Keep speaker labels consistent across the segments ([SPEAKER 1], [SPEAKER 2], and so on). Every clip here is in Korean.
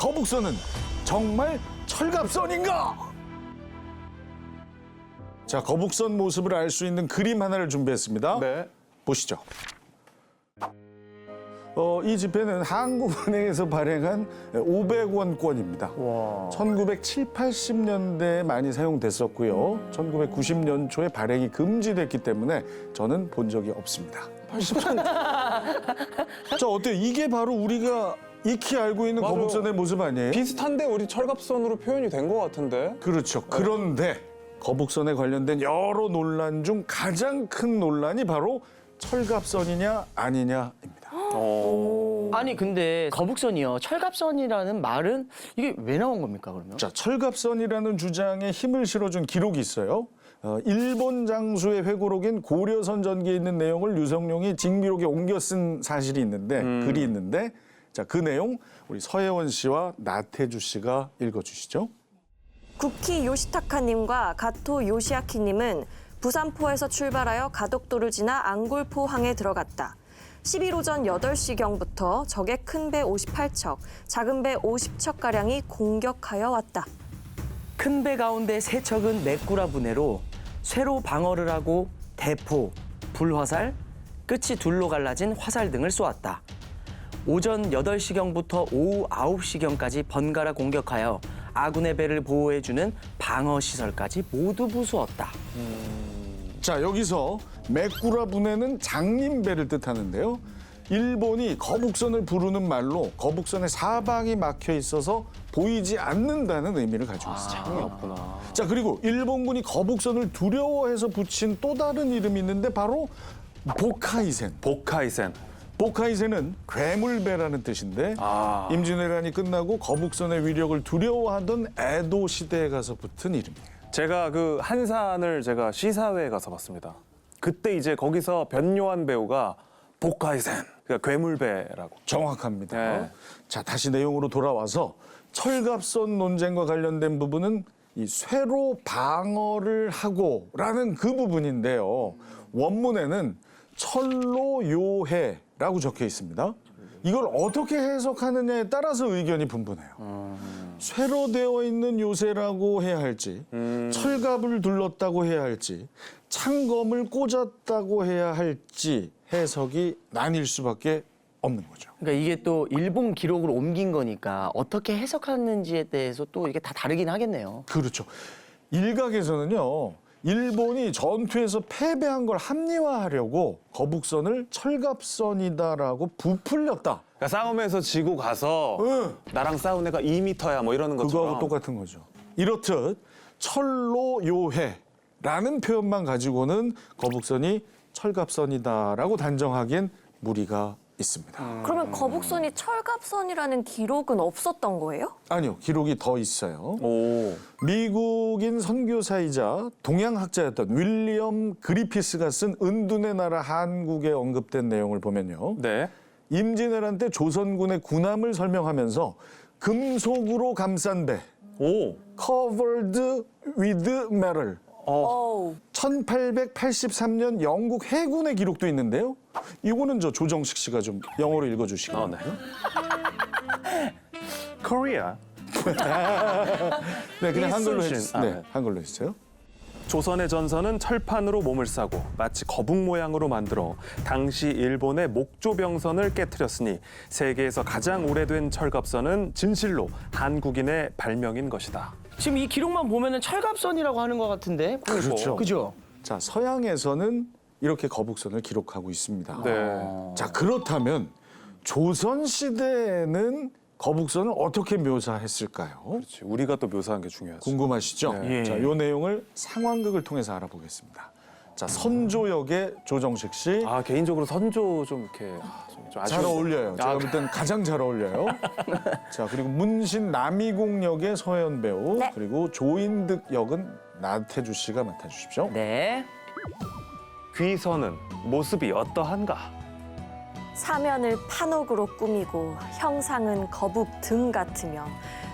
[SPEAKER 1] 거북선은 정말 철갑선인가? 자, 거북선 모습을 알 수 있는 그림 하나를 준비했습니다.
[SPEAKER 2] 네.
[SPEAKER 1] 보시죠. 어, 이 지폐는 한국은행에서 발행한 500원권입니다.
[SPEAKER 2] 와.
[SPEAKER 1] 1970, 80년대에 많이 사용됐었고요. 1990년 초에 발행이 금지됐기 때문에 저는 본 적이 없습니다. 80년. 자, 어때요? 이게 바로 우리가 익히 알고 있는
[SPEAKER 2] 맞아요.
[SPEAKER 1] 거북선의 모습 아니에요?
[SPEAKER 2] 비슷한데 우리 철갑선으로 표현이 된 것 같은데.
[SPEAKER 1] 그렇죠. 그런데 거북선에 관련된 여러 논란 중 가장 큰 논란이 바로 철갑선이냐 아니냐입니다.
[SPEAKER 2] 어.
[SPEAKER 3] 아니 근데 거북선이요 철갑선이라는 말은 이게 왜 나온 겁니까 그러면?
[SPEAKER 1] 자, 철갑선이라는 주장에 힘을 실어준 기록이 있어요. 어, 일본 장수의 회고록인 고려선 전기에 있는 내용을 유성룡이 징비록에 옮겨 쓴 사실이 있는데 글이 있는데 자, 그 내용 우리 서혜원 씨와 나태주 씨가 읽어주시죠.
[SPEAKER 4] 구키 요시타카님과 가토 요시아키님은 부산포에서 출발하여 가덕도를 지나 앙골포항에 들어갔다. 11 오전 8시경부터 적의 큰 배 58척, 작은 배 50척가량이 공격하여 왔다.
[SPEAKER 3] 큰 배 가운데 세 척은 메꾸라 분해로 쇠로 방어를 하고 대포, 불화살, 끝이 둘로 갈라진 화살 등을 쏘았다. 오전 8시경부터 오후 9시경까지 번갈아 공격하여 아군의 배를 보호해주는 방어 시설까지 모두 부수었다.
[SPEAKER 1] 자 여기서 메꾸라 분해는 장님배를 뜻하는데요. 일본이 거북선을 부르는 말로 거북선의 사방이 막혀 있어서 보이지 않는다는 의미를 가지고 있어요.
[SPEAKER 2] 창이 없구나.
[SPEAKER 1] 자 그리고 일본군이 거북선을 두려워해서 붙인 또 다른 이름이 있는데 바로 보카이센.
[SPEAKER 2] 보카이센.
[SPEAKER 1] 보카이센은 괴물배라는 뜻인데
[SPEAKER 2] 아.
[SPEAKER 1] 임진왜란이 끝나고 거북선의 위력을 두려워하던 에도 시대에 가서 붙은 이름이에요.
[SPEAKER 2] 제가 그 한산을 제가 시사회에 가서 봤습니다. 그때 이제 거기서 변요한 배우가 보카이센, 그러니까 괴물배라고.
[SPEAKER 1] 정확합니다.
[SPEAKER 2] 네.
[SPEAKER 1] 자, 다시 내용으로 돌아와서 철갑선 논쟁과 관련된 부분은 이 쇠로 방어를 하고라는 그 부분인데요. 원문에는 철로 요해 라고 적혀 있습니다. 이걸 어떻게 해석하느냐에 따라서 의견이 분분해요. 쇠로 되어 있는 요새라고 해야 할지, 철갑을 둘렀다고 해야 할지, 창검을 꽂았다고 해야 할지 해석이 나뉠 수밖에 없는 거죠.
[SPEAKER 3] 그러니까 이게 또 일본 기록으로 옮긴 거니까 어떻게 해석하는지에 대해서 또 이게 다 다르긴 하겠네요.
[SPEAKER 1] 그렇죠. 일각에서는요. 일본이 전투에서 패배한 걸 합리화하려고 거북선을 철갑선이다라고 부풀렸다.
[SPEAKER 2] 그러니까 싸움에서 지고 가서
[SPEAKER 1] 응.
[SPEAKER 2] 나랑 싸운 애가 2미터야 뭐 이러는 것처럼.
[SPEAKER 1] 그거하고 똑같은 거죠. 이렇듯 철로 요해라는 표현만 가지고는 거북선이 철갑선이다라고 단정하기엔 무리가 있습니다.
[SPEAKER 4] 그러면 거북선이 철갑선이라는 기록은 없었던 거예요?
[SPEAKER 1] 아니요, 기록이 더 있어요.
[SPEAKER 2] 오.
[SPEAKER 1] 미국인 선교사이자 동양학자였던 윌리엄 그리피스가 쓴 은둔의 나라 한국에 언급된 내용을 보면요.
[SPEAKER 2] 네.
[SPEAKER 1] 임진왜란 때 조선군의 군함을 설명하면서 금속으로 감싼 배,
[SPEAKER 2] 오.
[SPEAKER 1] covered with metal.
[SPEAKER 4] 어우.
[SPEAKER 1] 1883년 영국 해군의 기록도 있는데요. 이거는 저 조정식 씨가 좀 영어로 읽어주시겠나요?
[SPEAKER 2] 아, 네. 코리아.
[SPEAKER 1] 네, 그냥 한글로
[SPEAKER 2] 이순신.
[SPEAKER 1] 해주세요.
[SPEAKER 2] 아,
[SPEAKER 1] 네,
[SPEAKER 2] 네.
[SPEAKER 1] 한글로 해주세요.
[SPEAKER 2] 조선의 전선은 철판으로 몸을 싸고 마치 거북 모양으로 만들어 당시 일본의 목조병선을 깨뜨렸으니 세계에서 가장 오래된 철갑선은 진실로 한국인의 발명인 것이다.
[SPEAKER 3] 지금 이 기록만 보면은 철갑선이라고 하는 것 같은데.
[SPEAKER 1] 그렇죠.
[SPEAKER 3] 그죠?
[SPEAKER 1] 자, 서양에서는 이렇게 거북선을 기록하고 있습니다.
[SPEAKER 2] 네.
[SPEAKER 1] 자, 그렇다면 조선 시대에는 거북선을 어떻게 묘사했을까요?
[SPEAKER 2] 그렇지. 우리가 또 묘사한 게 중요하죠.
[SPEAKER 1] 궁금하시죠?
[SPEAKER 2] 네.
[SPEAKER 1] 자, 요 내용을 상황극을 통해서 알아보겠습니다. 자, 선조 역의 조정식 씨.
[SPEAKER 2] 아 개인적으로 선조 좀 이렇게 아, 좀, 좀
[SPEAKER 1] 잘
[SPEAKER 2] 아쉬운데.
[SPEAKER 1] 어울려요. 제가
[SPEAKER 2] 아,
[SPEAKER 1] 볼 땐 가장 잘 어울려요. 자, 그리고 문신 남이공 역의 서현 배우,
[SPEAKER 4] 네.
[SPEAKER 1] 그리고 조인득 역은 나태주 씨가 맡아주십시오.
[SPEAKER 3] 네.
[SPEAKER 2] 귀선은 모습이 어떠한가?
[SPEAKER 4] 사면을 판옥으로 꾸미고 형상은 거북 등 같으며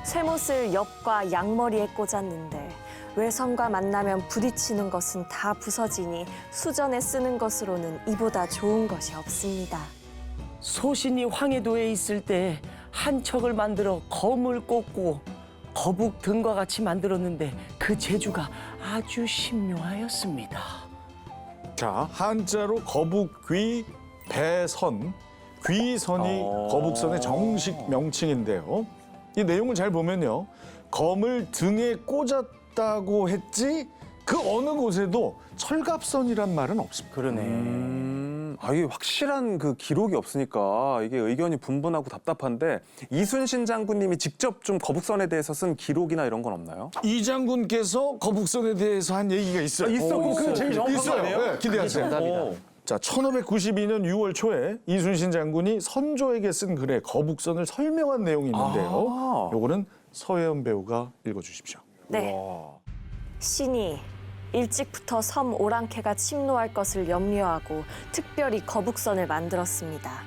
[SPEAKER 4] 쇠못을 옆과 양머리에 꽂았는데 외선과 만나면 부딪히는 것은 다 부서지니 수전에 쓰는 것으로는 이보다 좋은 것이 없습니다.
[SPEAKER 3] 소신이 황해도에 있을 때 한 척을 만들어 검을 꽂고 거북 등과 같이 만들었는데 그 재주가 아주 신묘하였습니다.
[SPEAKER 1] 자, 한자로 거북귀 배선, 귀선이
[SPEAKER 2] 어.
[SPEAKER 1] 거북선의 정식 명칭인데요. 이 내용을 잘 보면요. 검을 등에 꽂았 다고 했지 그 어느 곳에도 철갑선이란 말은 없습니다.
[SPEAKER 3] 그러네.
[SPEAKER 2] 음, 아, 이게 확실한 그 기록이 없으니까 이게 의견이 분분하고 답답한데 이순신 장군님이 직접 좀 거북선에 대해서 쓴 기록이나 이런 건 없나요?
[SPEAKER 1] 이 장군께서 거북선에 대해서 한 얘기가 있어요.
[SPEAKER 2] 아, 있어? 그럼 그게 제일 정확한 거. 아니에요?
[SPEAKER 1] 네, 기대하세요.
[SPEAKER 3] 정답이다.
[SPEAKER 1] 자, 1592년 6월 초에 이순신 장군이 선조에게 쓴 글에 거북선을 설명한 내용이 있는데요.
[SPEAKER 2] 아.
[SPEAKER 1] 요거는 서혜연 배우가 읽어주십시오.
[SPEAKER 4] 네.
[SPEAKER 2] 와.
[SPEAKER 4] 신이 일찍부터 섬 오랑캐가 침노할 것을 염려하고 특별히 거북선을 만들었습니다.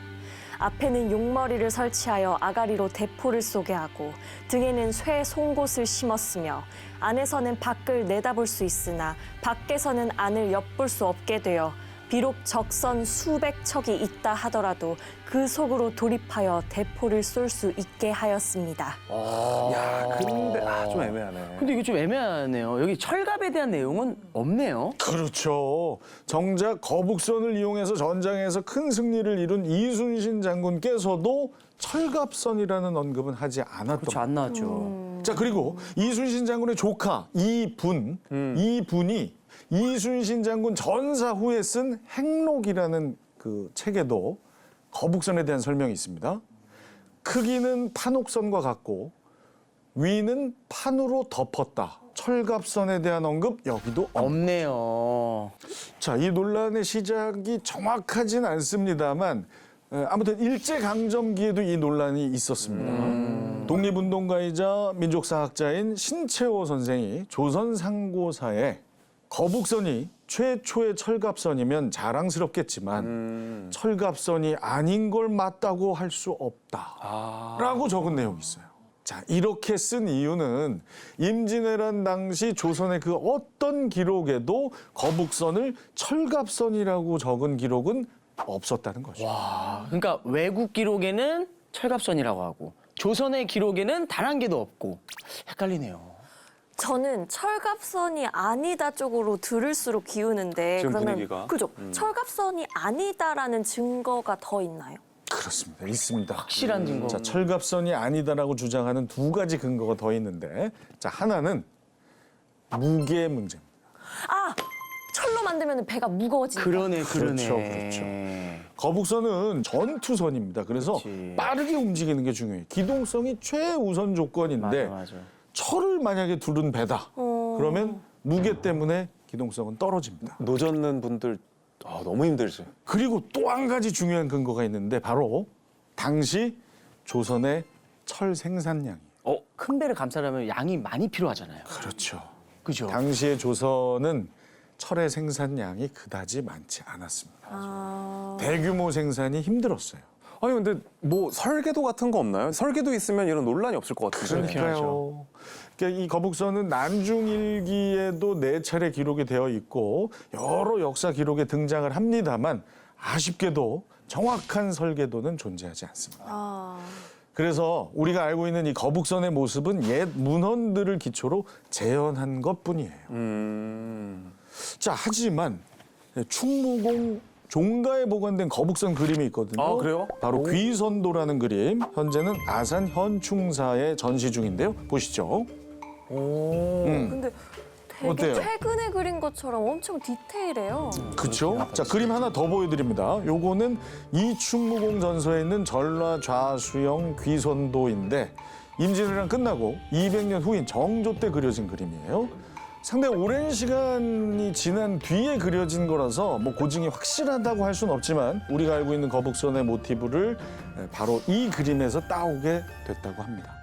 [SPEAKER 4] 앞에는 용머리를 설치하여 아가리로 대포를 쏘게 하고 등에는 쇠 송곳을 심었으며 안에서는 밖을 내다볼 수 있으나 밖에서는 안을 엿볼 수 없게 되어 비록 적선 수백 척이 있다 하더라도 그 속으로 돌입하여 대포를 쏠 수 있게 하였습니다.
[SPEAKER 2] 야, 아, 좀 애매하네.
[SPEAKER 3] 근데 이게 좀 애매하네요. 여기 철갑에 대한 내용은 없네요.
[SPEAKER 1] 그렇죠. 정작 거북선을 이용해서 전장에서 큰 승리를 이룬 이순신 장군께서도 철갑선이라는 언급은 하지 않았던
[SPEAKER 3] 그렇죠, 안 나왔죠.
[SPEAKER 1] 자 그리고 이순신 장군의 조카 이분 이분이 이순신 장군 전사 후에 쓴 행록이라는 그 책에도 거북선에 대한 설명이 있습니다. 크기는 판옥선과 같고 위는 판으로 덮었다. 철갑선에 대한 언급 여기도 없.
[SPEAKER 3] 없네요.
[SPEAKER 1] 자, 이 논란의 시작이 정확하진 않습니다만 에, 아무튼 일제 강점기에도 이 논란이 있었습니다. 독립운동가이자 민족사학자인 신채호 선생이 조선 상고사에 거북선이 최초의 철갑선이면 자랑스럽겠지만 철갑선이 아닌 걸 맞다고 할 수 없다라고 적은 내용이 있어요. 자, 이렇게 쓴 이유는 임진왜란 당시 조선의 그 어떤 기록에도 거북선을 철갑선이라고 적은 기록은 없었다는 거죠.
[SPEAKER 3] 아, 그러니까 외국 기록에는 철갑선이라고 하고 조선의 기록에는 단 한 개도 없고 헷갈리네요.
[SPEAKER 4] 저는 철갑선이 아니다 쪽으로 들을수록 기우는데
[SPEAKER 2] 지금
[SPEAKER 4] 그러면
[SPEAKER 2] 분위기가.
[SPEAKER 4] 그죠? 철갑선이 아니다라는 증거가 더 있나요?
[SPEAKER 1] 그렇습니다. 있습니다.
[SPEAKER 3] 확실한 증거.
[SPEAKER 1] 자, 철갑선이 아니다라고 주장하는 두 가지 근거가 더 있는데, 자, 하나는 무게 문제입니다.
[SPEAKER 4] 아 철로 만들면 배가 무거워진다.
[SPEAKER 3] 그러네, 그러네.
[SPEAKER 1] 그렇죠, 그렇죠. 거북선은 전투선입니다. 그래서
[SPEAKER 3] 그렇지.
[SPEAKER 1] 빠르게 움직이는 게 중요해요. 기동성이 최우선 조건인데
[SPEAKER 3] 맞아, 맞아.
[SPEAKER 1] 철을 만약에 두른 배다.
[SPEAKER 4] 어.
[SPEAKER 1] 그러면 무게 때문에 기동성은 떨어집니다.
[SPEAKER 2] 노젓는 분들 아, 너무 힘들지.
[SPEAKER 1] 그리고 또 한 가지 중요한 근거가 있는데 바로 당시 조선의 철 생산량이.
[SPEAKER 3] 어, 큰 배를 감싸려면 양이 많이 필요하잖아요.
[SPEAKER 1] 그렇죠.
[SPEAKER 3] 그죠?
[SPEAKER 1] 당시의 조선은 철의 생산량이 그다지 많지 않았습니다.
[SPEAKER 4] 아,
[SPEAKER 1] 대규모 생산이 힘들었어요.
[SPEAKER 2] 아니 근데 뭐 설계도 같은 거 없나요? 설계도 있으면 이런 논란이 없을 것 같은데.
[SPEAKER 1] 그러니까요. 그러니까 이 거북선은 난중일기에도 네 차례 기록이 되어 있고 여러 역사 기록에 등장을 합니다만 아쉽게도 정확한 설계도는 존재하지 않습니다.
[SPEAKER 4] 아.
[SPEAKER 1] 그래서 우리가 알고 있는 이 거북선의 모습은 옛 문헌들을 기초로 재현한 것뿐이에요.
[SPEAKER 2] 음.
[SPEAKER 1] 자, 하지만 충무공 종가에 보관된 거북선 그림이 있거든요.
[SPEAKER 2] 아, 그래요?
[SPEAKER 1] 바로 귀선도라는 그림. 현재는 아산 현충사에 전시 중인데요. 보시죠. 음,
[SPEAKER 4] 근데 되게
[SPEAKER 1] 어때요?
[SPEAKER 4] 최근에 그린 것처럼 엄청 디테일해요.
[SPEAKER 1] 그렇죠. 자, 그림 하나 더 보여드립니다. 요거는 이충무공 전서에 있는 전라 좌수영 귀선도인데 임진왜란 끝나고 200년 후인 정조 때 그려진 그림이에요. 상당히 오랜 시간이 지난 뒤에 그려진 거라서 뭐 고증이 확실하다고 할 수는 없지만 우리가 알고 있는 거북선의 모티브를 바로 이 그림에서 따오게 됐다고 합니다.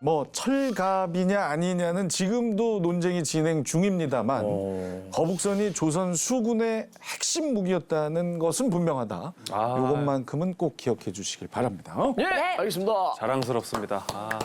[SPEAKER 1] 뭐 철갑이냐 아니냐는 지금도 논쟁이 진행 중입니다만
[SPEAKER 2] 어.
[SPEAKER 1] 거북선이 조선 수군의 핵심 무기였다는 것은 분명하다.
[SPEAKER 2] 아.
[SPEAKER 1] 이것만큼은 꼭 기억해 주시길 바랍니다.
[SPEAKER 3] 예, 알겠습니다.
[SPEAKER 2] 자랑스럽습니다. 아,